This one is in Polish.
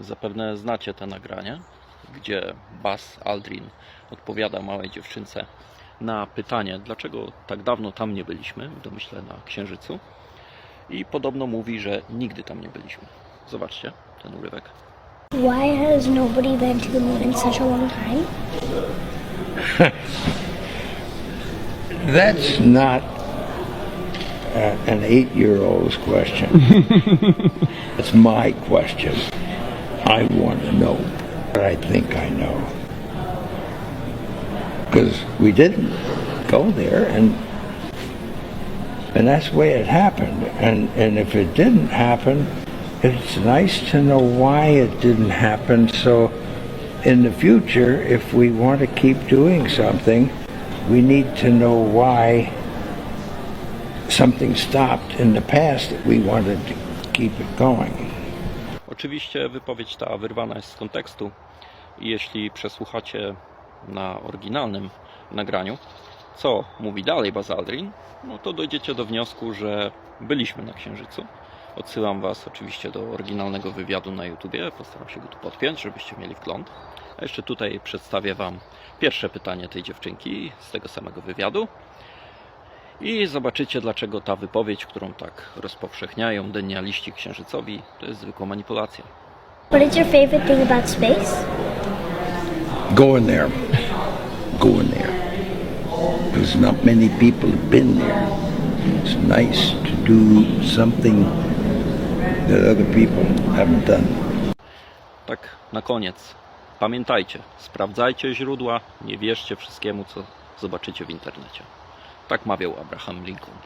Zapewne znacie te nagranie, gdzie Buzz Aldrin odpowiada małej dziewczynce na pytanie, dlaczego tak dawno tam nie byliśmy, w domyśle na Księżycu. I podobno mówi, że nigdy tam nie byliśmy. Zobaczcie ten urywek. Why has nobody been to the moon in such a long time? That's not uh, an eight year old's question. That's my question. I want to know, but I think I know. Because we didn't go there, and and that's the way it happened. And and if it didn't happen, it's nice to know why it didn't happen. So in the future, if we want to keep doing something, we need to know why something stopped in the past that we wanted to keep it going. Oczywiście wypowiedź ta wyrwana jest z kontekstu i jeśli przesłuchacie na oryginalnym nagraniu, co mówi dalej Buzz Aldrin, no to dojdziecie do wniosku, że byliśmy na Księżycu. Odsyłam Was oczywiście do oryginalnego wywiadu na YouTubie, postaram się go tu podpiąć, żebyście mieli wgląd. A jeszcze tutaj przedstawię Wam pierwsze pytanie tej dziewczynki z tego samego wywiadu. I zobaczycie, dlaczego ta wypowiedź, którą tak rozpowszechniają denialiści księżycowi, to jest zwykła manipulacja. What is your favorite thing about space? Going there. Going there. Because not many people have been there. It's nice to do something that other people haven't done. Tak, na koniec. Pamiętajcie, sprawdzajcie źródła, nie wierzcie wszystkiemu, co zobaczycie w internecie. Tak mawiał Abraham Lincoln.